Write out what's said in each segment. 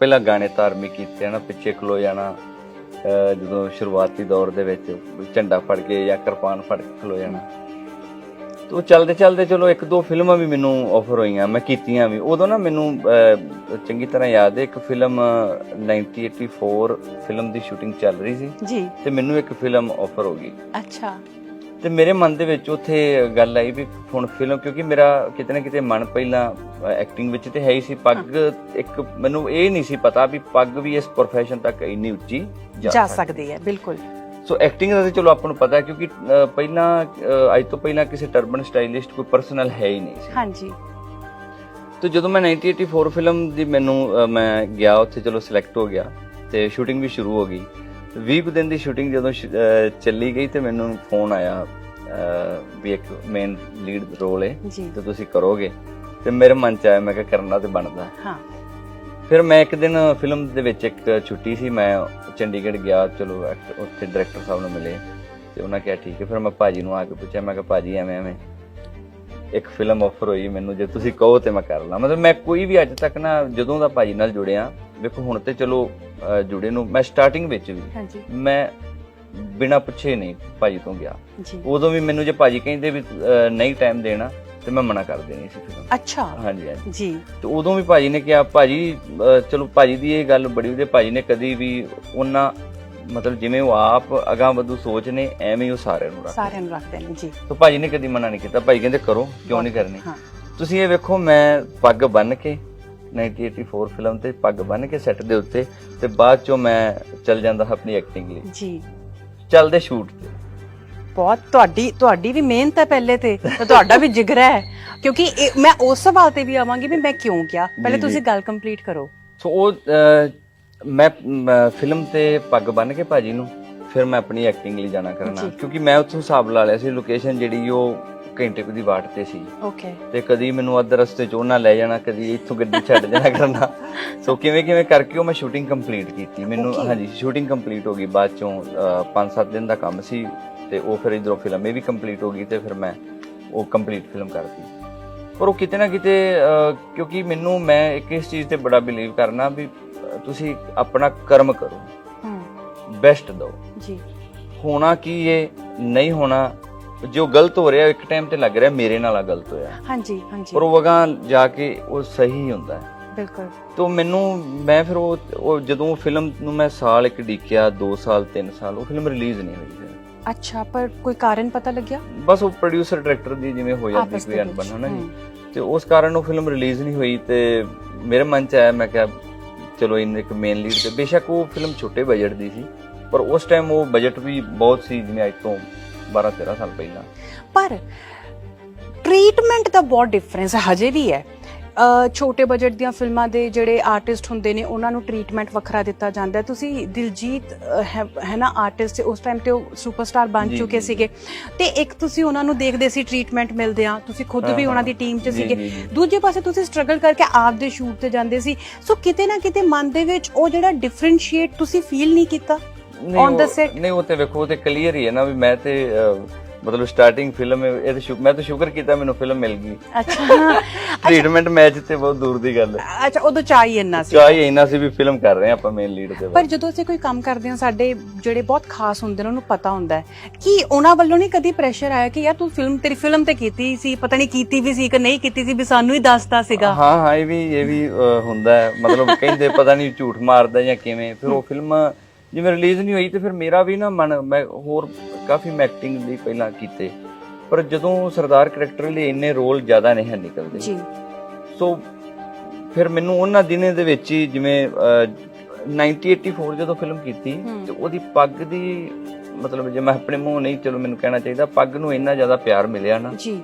ਪਹਿਲਾਂ ਗਾਣੇ ਧਾਰਮਿਕ ਕੀਤੇ ਆ ਨਾ ਪਿੱਛੇ ਖਲੋ ਜਾਣਾ ਜਦੋਂ ਸ਼ੁਰੂਆਤੀ ਦੌਰ ਦੇ ਵਿੱਚ ਝੰਡਾ ਫੜ ਕੇ ਜਾਂ ਕਿਰਪਾਨ ਫੜ ਕੇ ਖਲੋ ਜਾਣਾ। ਤੋ ਚੱਲਦੇ ਚੱਲਦੇ ਚਲੋ ਇੱਕ ਦੋ ਫਿਲਮਾਂ ਵੀ ਮੈਨੂੰ ਆਫਰ ਹੋਈਆਂ ਮੈਂ ਕੀਤੀਆਂ ਵੀ। ਉਦੋਂ ਨਾ ਮੈਨੂੰ ਚੰਗੀ ਤਰ੍ਹਾਂ ਯਾਦ ਹੈ ਇੱਕ ਫਿਲਮ 1984 ਫਿਲਮ ਦੀ ਸ਼ੂਟਿੰਗ ਚੱਲ ਰਹੀ ਸੀ। ਜੀ। ਤੇ ਮੈਨੂੰ ਇੱਕ ਫਿਲਮ ਆਫਰ ਹੋ ਗਈ। ਅੱਛਾ। ਤੇ ਮੇਰੇ ਮਨ ਦੇ ਵਿੱਚ ਉੱਥੇ ਗੱਲ ਆਈ ਵੀ ਹੁਣ ਫਿਲਮ ਕਿਉਂਕਿ ਮੇਰਾ ਕਿਤੇ ਨਾ ਕਿਤੇ ਮਨ ਪਹਿਲਾਂ ਐਕਟਿੰਗ ਵਿੱਚ ਤੇ ਹੈ ਹੀ ਸੀ। ਪੱਗ ਇੱਕ ਮੈਨੂੰ ਇਹ ਨਹੀਂ ਸੀ ਪਤਾ ਵੀ ਪੱਗ ਵੀ ਇਸ profession ਤੱਕ ਇੰਨੀ ਉੱਚੀ ਜਾ ਸਕਦੀ। ਹੈ ਬਿਲਕੁਲ। ਸੋ ਐਕਟਿੰਗ ਦਾ ਤਾਂ ਚਲੋ ਆਪਾਂ ਨੂੰ ਪਤਾ ਹੈ ਕਿਉਂਕਿ ਪਹਿਲਾਂ ਅੱਜ ਤੋਂ ਪਹਿਲਾਂ ਕਿਸੇ ਟਰਬਨ ਸਟਾਈਲਿਸਟ ਕੋਈ ਪਰਸਨਲ ਹੈ ਹੀ ਨਹੀਂ ਸੀ। ਹਾਂਜੀ। ਤੇ ਜਦੋਂ ਮੈਂ 1984 ਫਿਲਮ ਦੀ ਮੈਨੂੰ ਮੈਂ ਗਿਆ ਉੱਥੇ ਚਲੋ ਸਿਲੈਕਟ ਹੋ ਗਿਆ ਤੇ ਸ਼ੂਟਿੰਗ ਵੀ ਸ਼ੁਰੂ ਹੋ ਗਈ। 20 ਕੁ ਦਿਨ ਦੀ ਸ਼ੂਟਿੰਗ ਜਦੋਂ ਚੱਲੀ ਗਈ ਤੇ ਮੈਨੂੰ ਫੋਨ ਆਇਆ ਵੀ ਇੱਕ ਮੇਨ ਲੀਡ ਰੋਲ ਹੈ ਤੇ ਤੁਸੀਂ ਕਰੋਗੇ? ਤੇ ਮੇਰੇ ਮਨ ਚ ਆਇਆ ਮੈਂ ਕਿਹਾ ਕਰਨਾ ਤੇ ਬਣਦਾ। ਹਾਂ। ਫਿਰ ਮੈਂ ਇੱਕ ਦਿਨ ਫਿਲਮ ਦੇ ਵਿੱਚ ਇੱਕ ਛੁੱਟੀ ਸੀ ਮੈਂ ਚੰਡੀਗੜ੍ਹ ਗਿਆ ਚਲੋ ਉੱਥੇ ਡਾਇਰੈਕਟਰ ਸਾਹਿਬ ਨੂੰ ਮਿਲੇ ਤੇ ਉਹਨਾਂ ਕਿਹਾ ਠੀਕ ਹੈ ਫਿਰ ਮੈਂ ਭਾਜੀ ਨੂੰ ਆ ਕੇ ਪੁੱਛਿਆ ਮੈਂ ਕਿਹਾ ਭਾਜੀ ਐਵੇਂ ਐਵੇਂ ਇੱਕ ਫਿਲਮ ਆਫਰ ਹੋਈ ਮੈਨੂੰ ਜੇ ਤੁਸੀਂ ਕਹੋ ਤੇ ਮੈਂ ਕਰ ਲਾਂ। ਮਤਲਬ ਮੈਂ ਕੋਈ ਵੀ ਅੱਜ ਤੱਕ ਨਾ ਜਦੋਂ ਦਾ ਭਾਜੀ ਨਾਲ ਜੁੜਿਆ ਵੇਖੋ ਹੁਣ ਤੇ ਚਲੋ ਅਹ, ਜੁੜੇ ਨੂੰ ਮੈਂ ਸਟਾਰਟਿੰਗ ਵਿੱਚ ਵੀ ਹਾਂਜੀ। ਮੈਂ ਬਿਨਾ ਪੁੱਛੇ ਨਹੀਂ ਭਾਜੀ ਤੋਂ ਗਿਆ। ਜੀ। ਉਦੋਂ ਵੀ ਮੈਨੂੰ ਜੇ ਭਾਜੀ ਕਹਿੰਦੇ ਵੀ ਅਹ, ਨਹੀਂ ਟਾਈਮ ਦੇਣਾ ਤੇ ਮੈਂ ਮਨਾ ਕਰ ਦੇਣੀ ਸੀ ਫਿਲਮ ਅੱਛਾ। ਹਾਂਜੀ ਹਾਂਜੀ। ਜੀ। ਤੇ ਉਦੋਂ ਵੀ ਭਾਜੀ ਨੇ ਕਿਹਾ ਭਾਜੀ ਅਹ ਚਲੋ ਭਾਜੀ ਦੀ ਇਹ ਗੱਲ ਬੜੀ ਉਹਦੇ ਭਾਜੀ ਨੇ ਕਦੀ ਵੀ ਉਹਨਾਂ ਮਤਲਬ ਜਿਵੇਂ ਉਹ ਆਪ ਅਗਾਂਹ ਵਧੂ ਸੋਚ ਨੇ ਐਵੇਂ ਹੀ ਉਹ ਸਾਰਿਆਂ ਨੂੰ ਰੱਖ ਸਾਰਿਆਂ ਨੂੰ ਰੱਖਦੇ ਨੇ ਜੀ। ਤਾਂ ਭਾਜੀ ਨੇ ਕਦੀ ਮਨਾ ਨਹੀਂ ਕੀਤਾ। ਭਾਜੀ ਕਹਿੰਦੇ ਕਰੋ ਕਿਉਂ ਨਹੀਂ ਕਰਨੀ? ਹਾਂ। ਤੁਸੀਂ ਇਹ ਵੇਖੋ ਮੈਂ ਪੱਗ ਬੰਨ ਕੇ 1984 ਫਿਲਮ ਤੇ ਪੱਗ ਬੰਨ ਕੇ ਸੈੱਟ ਦੇ ਉੱਤੇ ਤੇ ਬਾਅਦ ਚੋਂ ਮੈਂ ਚੱਲ ਜਾਂਦਾ ਆਪਣੀ ਐਕਟਿੰਗ ਲਈ। ਜੀ। ਚੱਲਦੇ ਸ਼ੂਟ ਤੇ। ਬਹੁਤ ਤੁਹਾਡੀ ਤੁਹਾਡੀ ਵੀ ਮਿਹਨਤ ਹੈ ਪਹਿਲੇ ਤੇ ਤੇ ਤੁਹਾਡਾ ਵੀ ਜਿਗਰਾ ਹੈ। ਕਿਉਂਕਿ ਇਹ- ਮੈਂ ਉਸ ਸਵਾਲ ਤੇ ਵੀ ਆਵਾਂਗੀ ਵੀ ਮੈਂ ਕਿਉਂ ਕਿਹਾ? ਪਹਿਲੇ ਜੀ, ਤੁਸੀਂ ਜੀ। ਗੱਲ ਕੰਪਲੀਟ ਕਰੋ। ਸੋ ਉਹ ਅਹ, ਮੈਂ ਮ, ਫਿਲਮ ਤੇ ਪੱਗ ਬੰਨ ਕੇ ਭਾਜੀ ਨੂੰ ਫਿਰ ਮੈਂ ਆਪਣੀ ਐਕਟਿੰਗ ਲਈ ਜਾਣਾ ਕਰਨਾ। ਜੀ। ਕਿਉਂਕਿ ਮੈਂ ਉੱਥੋਂ ਹਿਸਾਬ ਲਾ ਲਿਆ ਸੀ ਲੋਕੇਸ਼ਨ ਜਿਹੜੀ ਉਹ ਘੰਟੇ ਕੁ ਦੀ ਬਾਟ ਤੇ ਸੀ। ਓਕੇ ਤੇ ਕਦੀ ਮੈਨੂੰ ਅੱਧ ਰਸਤੇ ਚੋਂ ਨਾ ਲੈ ਜਾਣਾ ਕਦੀ ਇੱਥੋਂ ਗੱਡੀ ਛੱਡ ਜਾਣਾ ਕਰਨਾ। ਸੋ ਕਿਵੇਂ ਕਿਵੇਂ ਕਰਕੇ ਉਹ ਮੈਂ ਸ਼ੂਟਿੰਗ ਕੰਪਲੀਟ ਕੀਤੀ। ਮੈਨੂੰ Okay. ਹਾਂਜੀ ਸ਼ੂਟਿੰਗ ਕੰਪਲੀਟ ਹੋ ਗਈ। ਬਾਅਦ ਚੋਂ 5-7 ਦਿਨ ਦਾ ਕੰਮ ਸੀ ਤੇ ਉਹ ਫਿਰ ਇਧਰੋਂ ਫਿਲਮ ਇਹ ਵੀ ਕੰਪਲੀਟ ਹੋ ਗਈ ਤੇ ਫਿਰ ਮੈਂ ਉਹ ਕੰਪਲੀਟ ਫਿਲਮ ਕਰਤੀ। ਪਰ ਉਹ ਕਿਤੇ ਨਾ ਕਿਤੇ ਅਹ, ਕਿਉਂਕਿ ਮੈਨੂੰ ਮੈਂ ਇੱਕ ਇਸ ਚੀਜ਼ ਤੇ ਬੜਾ ਬਿਲੀਵ ਕਰਨਾ ਵੀ ਅਹ, ਤੁਸੀਂ ਆਪਣਾ ਕਰਮ ਕਰੋ। ਹੂੰ। ਬੈਸਟ ਦਿਓ। ਜੀ। ਹੋਣਾ ਕੀ ਇਹ ਨਹੀਂ ਹੋਣਾ ਜੋ ਗਲਤ ਹੋ ਰਿਹਾ ਇੱਕ ਟਾਈਮ ਤੇ ਲੱਗ ਰਿਹਾ ਮੇਰੇ ਨਾਲ ਆ ਗਲਤ ਹੋਇਆ। ਹਾਂਜੀ ਹਾਂਜੀ। ਪਰ ਉਹ ਵਗਾਂ ਜਾ ਕੇ ਉਹ ਸਹੀ ਹੁੰਦਾ। ਹੈ ਬਿਲਕੁਲ। ਤੋ ਮੈਨੂੰ ਮੈਂ ਫਿਰ ਉਹ ਉਹ ਜਦੋਂ ਫਿਲਮ ਨੂੰ ਮੈਂ ਸਾਲ ਇੱਕ ਡੀਕਿਆ 2 ਸਾਲ 3 ਸਾਲ ਉਹ ਫਿਲਮ ਰਿਲੀਜ਼ ਨਹੀਂ ਹੋਈ ਫਿਰ। ਅੱਛਾ ਪਰ ਕੋਈ ਕਾਰਨ ਪਤਾ ਲੱਗਿਆ? ਬਸ ਉਹ ਪ੍ਰੋਡਿਊਸਰ ਡਾਇਰੈਕਟਰ ਦੀ ਜਿਵੇਂ ਹੋ ਜਾਂਦੀ ਕੋਈ ਦੇ ਅਣਬਣ ਵਿੱਚ, ਹੈ ਨਾ ਜੀ। ਤੇ ਉਸ ਕਾਰਨ ਉਹ ਫਿਲਮ ਰਿਲੀਜ਼ ਨਹੀਂ ਹੋਈ ਤੇ ਮੇਰੇ ਮਨ ਚ ਆਇਆ ਮੈਂ ਕਿਹਾ ਚਲੋ ਇਹਨੇ ਇੱਕ ਮੇਨ ਲੀਡ ਤੇ ਬੇਸ਼ੱਕ ਉਹ ਫਿਲਮ ਛੋਟੇ ਬਜਟ ਦੀ ਸੀ ਪਰ ਉਸ ਟਾਈਮ ਉਹ ਬਜਟ ਵੀ ਬਹੁਤ ਸੀ ਜਿਵੇਂ ਅੱਜ ਤੋਂ 12 13 ਸਾਲ ਪਹਿਲਾਂ। ਪਰ ਟ੍ਰੀਟਮੈਂਟ ਦਾ ਬਹੁਤ ਡਿਫਰੈਂਸ ਹਜੇ ਵੀ ਹੈ। ਛੋਟੇ ਬਜਟ ਦੀਆਂ ਫਿਲਮਾਂ ਦੇ ਜਿਹੜੇ ਆਰਟਿਸਟ ਹੁੰਦੇ ਨੇ ਉਹਨਾਂ ਨੂੰ ਟ੍ਰੀਟਮੈਂਟ ਵੱਖਰਾ ਦਿੱਤਾ ਜਾਂਦਾ ਤੁਸੀਂ ਦਿਲਜੀਤ ਹੈ ਨਾ ਆਰਟਿਸਟ ਉਸ ਟਾਈਮ ਤੇ ਉਹ ਸੁਪਰਸਟਾਰ ਬਣ ਚੁੱਕੇ ਸੀਗੇ। ਤੇ ਇੱਕ ਤੁਸੀਂ ਉਹਨਾਂ ਨੂੰ ਦੇਖਦੇ ਸੀ ਟ੍ਰੀਟਮੈਂਟ ਮਿਲਦੇ ਆ ਤੁਸੀਂ ਖੁਦ ਵੀ ਉਹਨਾਂ। ਦੀ ਟੀਮ 'ਚ ਸੀਗੇ। ਦੂਜੇ ਪਾਸੇ ਤੁਸੀਂ ਸਟਰਗਲ ਕਰਕੇ ਆਪ ਦੇ ਸ਼ੂਟ ਤੇ ਜਾਂਦੇ ਸੀ। ਸੋ ਕਿਤੇ ਨਾ ਕਿਤੇ ਮਨ ਦੇ ਵਿੱਚ ਉਹ ਜਿਹੜਾ ਡਿਫਰੈਂਸ਼ੀਏਟ ਤੁਸੀਂ ਫੀਲ ਨਹੀਂ ਕੀਤਾ। Set? ਨਹੀਂ ਉਹ ਤੇ ਵੇਖੋ ਉਹ ਤੇ ਕਲੀਅਰ ਹੀ ਹੈ ਨਾ ਵੀ ਮੈਂ ਤੇ ਮਤਲਬ ਸਟਾਰਟਿੰਗ ਫਿਲਮ ਇਹ ਤੇ ਸ਼ੁਕ- ਮੈਂ ਤਾਂ ਸ਼ੁਕਰ ਕੀਤਾ ਮੈਨੂੰ ਫਿਲਮ ਮਿਲ ਗਈ। ਅੱਛਾ। ਟ੍ਰੀਟਮੈਂਟ ਮੈਚ ਤੇ ਬਹੁਤ ਦੂਰ ਦੀ ਗੱਲ ਹੈ। ਅੱਛਾ ਉਦੋਂ ਚਾਹੀ ਇੰਨਾ ਸੀ। ਚਾਹੀ ਇੰਨਾ ਸੀ ਵੀ ਫਿਲਮ ਕਰ ਰਹੇ ਹਾਂ ਆਪਾਂ ਮੇਨ ਲੀਡ ਤੇ ਪਰ ਜਦੋਂ ਅਸੀਂ ਕੋਈ ਕੰਮ ਕਰਦੇ ਹਾਂ ਸਾਡੇ ਜਿਹੜੇ ਬਹੁਤ ਖਾਸ ਹੁੰਦੇ ਨੇ ਉਹਨੂੰ ਪਤਾ ਹੁੰਦਾ ਹੈ ਕਿ ਉਹਨਾਂ ਵੱਲੋਂ ਨਹੀਂ ਕਦੀ ਪ੍ਰੈਸ਼ਰ ਆਇਆ ਕਿ ਯਾਰ ਤੂੰ ਫਿਲਮ ਤੇਰੀ ਫਿਲਮ ਤੇ ਕੀਤੀ ਸੀ ਪਤਾ ਨਹੀਂ ਕੀਤੀ ਵੀ ਸੀ ਕਿ ਨਹੀਂ ਕੀਤੀ ਸੀ ਵੀ ਸਾਨੂੰ ਹੀ ਦੱਸਦਾ ਸੀਗਾ। ਹਾਂ ਹਾਂ ਇਹ ਵੀ ਇਹ ਵੀ ਹੁੰਦਾ ਹੈ। ਮਤਲਬ ਕਹਿੰਦੇ ਪਤਾ ਨਹੀਂ ਝੂਠ ਮਾਰਦਾ ਜਾਂ ਕਿਵੇਂ ਫਿਰ ਉਹ ਫਿਲਮ ਜਿਵੇਂ ਰਿਲੀਜ਼ ਨਹੀਂ ਹੋਈ ਤੇ ਫਿਰ ਮੇਰਾ ਵੀ ਨਾ ਮਨ ਮੈਂ ਹੋਰ ਕਾਫੀ ਮੈਂ ਐਕਟਿੰਗ ਲਈ ਪਹਿਲਾਂ ਕੀਤੇ। ਪਰ ਜਦੋਂ ਸਰਦਾਰ ਕਰੈਕਟਰ ਲਈ ਇੰਨੇ ਰੋਲ ਜ਼ਿਆਦਾ ਨਹੀਂ ਨਿਕਲਦੇ। ਜੀ। ਸੋ ਫਿਰ ਮੈਨੂੰ ਉਹਨਾਂ ਦਿਨਾਂ ਦੇ ਵਿੱਚ ਹੀ ਜਿਵੇਂ ਅਹ, 1984 ਜਦੋਂ ਫਿਲਮ ਕੀਤੀ। ਤੇ ਉਹਦੀ ਪੱਗ ਦੀ ਮਤਲਬ ਜੇ ਮੈਂ ਆਪਣੇ ਮੂੰਹ ਨਹੀਂ ਚਲੋ ਮੈਨੂੰ ਕਹਿਣਾ ਚਾਹੀਦਾ ਪੱਗ ਨੂੰ ਇੰਨਾ ਜ਼ਿਆਦਾ ਪਿਆਰ ਮਿਲਿਆ ਨਾ। ਜੀ।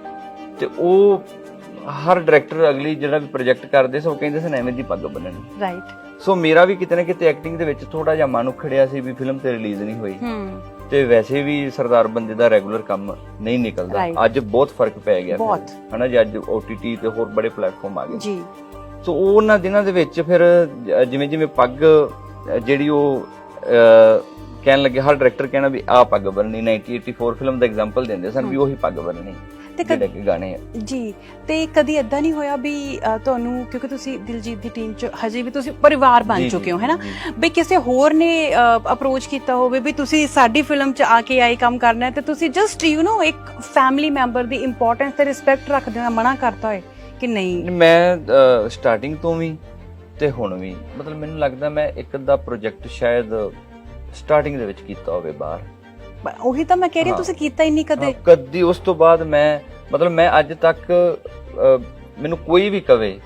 ਤੇ ਉਹ ਹਰ ਡਾਇਰੈਕਟਰ ਅਗਲੀ ਜਿਹੜਾ ਵੀ ਪ੍ਰੋਜੈਕਟ ਕਰਦੇ ਸੀ ਕਹਿੰਦੇ ਸੀ ਐਵੇਂ ਦੀ ਪੱਗ ਬੰਨਣੀ। ਰਾਈਟ ਸੋ ਮੇਰਾ ਵੀ ਕਿਤੇ ਨਾ ਕਿਤੇ ਐਕਟਿੰਗ ਦੇ ਵਿੱਚ ਥੋੜਾ ਜਿਹਾ ਮਨ ਉਖੜਿਆ ਸੀ ਵੀ ਫਿਲਮ ਤੇ ਰਿਲੀਜ਼ ਨਹੀਂ ਹੋਈ। ਹੂੰ। ਤੇ ਵੈਸੇ ਵੀ ਸਰਦਾਰ ਬੰਦੇ ਦਾ ਰੈਗੂਲਰ ਕੰਮ ਨਹੀਂ ਨਿਕਲਦਾ। Right. ਅੱਜ ਬਹੁਤ ਫ਼ਰਕ ਪੈ ਗਿਆ। ਫਿਰ। ਬਹੁਤ। ਹਨਾ ਜੀ ਅੱਜ OTT ਤੇ ਹੋਰ ਬੜੇ ਪਲੇਟਫਾਰਮ ਆ ਗਏ। ਜੀ। ਸੋ ਉਹ ਉਹਨਾਂ ਦਿਨਾਂ ਦੇ ਵਿੱਚ ਫਿਰ ਜਿਵੇਂ ਜਿਵੇਂ ਪੱਗ ਅ, ਜਿਹੜੀ ਉਹ ਅ, ਕਹਿਣ ਲੱਗੇ ਹਰ ਡਾਇਰੈਕਟਰ ਕਹਿਣਾ ਵੀ ਆਹ ਪੱਗ ਬੰਨਣੀ 1984 ਫਿਲਮ ਦਾ ਐਗਜ਼ਾਮਪਲ ਦਿੰਦੇ ਸਨ ਵੀ ਉਹੀ ਪੱਗ ਬੰਨਣੀ। ਤੇ ਕਦ- ਜਿਹੜੇ ਕਿ ਗਾਣੇ ਆ। ਜੀ ਤੇ ਕਦੀ ਇਦਾਂ ਨਹੀਂ ਹੋਇਆ ਵੀ ਅ, ਤੁਹਾਨੂੰ ਕਿਉਂਕਿ ਤੁਸੀਂ ਦਿਲਜੀਤ ਦੀ ਟੀਮ ਚ ਹਜੇ ਵੀ ਤੁਸੀਂ ਪਰਿਵਾਰ ਬਣ ਜੀ, ਚੁੱਕੇ ਜੀ, ਹੋ ਹੈਨਾ ਜੀ। ਵੀ ਕਿਸੇ ਹੋਰ ਨੇ ਅਪਰੋਚ ਕੀਤਾ ਹੋਵੇ ਵੀ ਤੁਸੀਂ ਸਾਡੀ ਫਿਲਮ ਚ ਆ ਕੇ ਆਏ ਕੰਮ ਕਰਨਾ ਹੈ ਤੇ ਤੁਸੀਂ ਜਸਟ ਯੂ نو ਇੱਕ ਫੈਮਿਲੀ ਮੈਂਬਰ ਦੀ ਇੰਪੋਰਟੈਂਸ ਤੇ ਰਿਸਪੈਕਟ ਰੱਖਦੇ ਹੋ ਮਨਾ ਕਰਤਾ ਹੋਏ ਕਿ ਨਹੀਂ ਮੈਂ ਸਟਾਰਟਿੰਗ ਤੋਂ ਵੀ ਤੇ ਹੁਣ ਵੀ ਮਤਲਬ ਮੈਨੂੰ ਲੱਗਦਾ ਮੈਂ ਇੱਕ ਅੱਧਾ ਪ੍ਰੋਜੈਕਟ ਸ਼ਾਇਦ ਸਟਾਰਟਿੰਗ ਦੇ ਵਿੱਚ ਕੀਤਾ ਹੋਵੇ ਬਾਹਰ ਬ- ਉਹੀ ਤਾਂ ਮੈਂ ਕਹਿ ਰਹੀ ਹਾਂ, ਹਾਂ। ਤੁਸੀਂ ਕੀਤਾ ਹੀ ਨਹੀਂ ਹਾਂ, ਕਦੇ ਕਦੀ ਉਸ ਤੋਂ ਬਾਅਦ ਮੈਂ ਮਤਲਬ ਮੈਂ ਅੱਜ ਤੱਕ ਅਹ, ਮੈਨੂੰ ਕੋਈ ਵੀ ਕਵੇ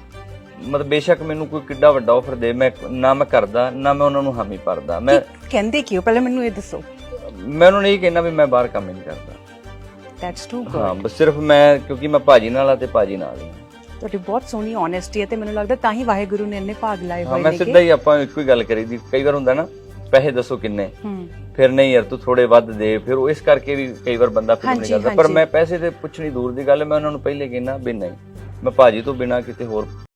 ਮਤਲਬ ਬੇਸ਼ੱਕ ਮੈਨੂੰ ਕੋਈ ਕਿੱਡਾ ਵੱਡਾ ਆਫਰ ਦੇ ਮੈਂ ਨਾ ਮੈਂ ਕਰਦਾ ਨਾ ਮੈਂ ਉਹਨਾਂ ਨੂੰ ਹਾਮੀ ਭਰਦਾ। ਮੈਂ ਕੀ- ਕਹਿੰਦੇ ਕਿਉਂ ਪਹਿਲੇ ਮੈਨੂੰ ਇਹ ਦੱਸੋ। ਮੈਂ ਉਹਨਾਂ ਨੂੰ ਇਹ ਕਹਿਣਾ ਵੀ ਮੈਂ ਬਾਹਰ ਕੰਮ ਹੀ ਨਹੀਂ ਕਰਦਾ। ਦੈਟਸ ਟੂ ਹਾਂ ਗੁੱਡ ਬਸ ਸਿਰਫ ਮੈਂ ਕਿਉਂਕਿ ਮੈਂ ਭਾਜੀ ਨਾਲ ਆ ਤੇ ਭਾਜੀ ਨਾਲ ਹੀ। ਹਾਂ। ਤੁਹਾਡੀ ਬਹੁਤ ਸੋਹਣੀ ਓਨੈਸਟੀ ਹੈ ਤੇ ਮੈਨੂੰ ਲੱਗਦਾ ਤਾਂ ਹੀ ਵਾਹਿਗੁਰੂ ਨੇ ਇੰਨੇ ਭਾਗ ਲਾਏ ਹਾਂ ਹੋਏ ਮੈਂ ਨੇ ਸਿੱਧਾ ਕਿ ਹੀ ਆਪਾਂ ਇੱਕੋ ਹੀ ਗੱਲ ਕਰੀ ਦੀ। ਕਈ ਵਾਰ ਹੁੰਦਾ ਨਾ ਪੈਸੇ ਦੱਸੋ ਕਿੰਨੇ? ਹੂੰ। ਫਿਰ ਨਹੀਂ ਯਾਰ ਤੂੰ ਥੋੜੇ ਵੱਧ ਦੇ ਫਿਰ ਉਹ ਇਸ ਕਰਕੇ ਵੀ ਕਈ ਵਾਰ ਬੰਦਾ ਫਿਲਮ ਨਹੀਂ ਹਾਂਜੀ, ਕਰਦਾ। ਪਰ ਹਾਂਜੀ। ਮੈਂ ਪੈਸੇ ਤੇ ਪੁੱਛਣੀ ਦੂਰ ਦੀ ਗੱਲ ਹੈ, ਮੈਂ ਉਹਨਾਂ ਨੂੰ ਪਹਿਲੇ ਕਹਿਣਾ ਵੀ ਨਹੀਂ ਮੈਂ ਭਾਜੀ ਤੋਂ ਬਿਨਾ ਕਿਤੇ ਹੋਰ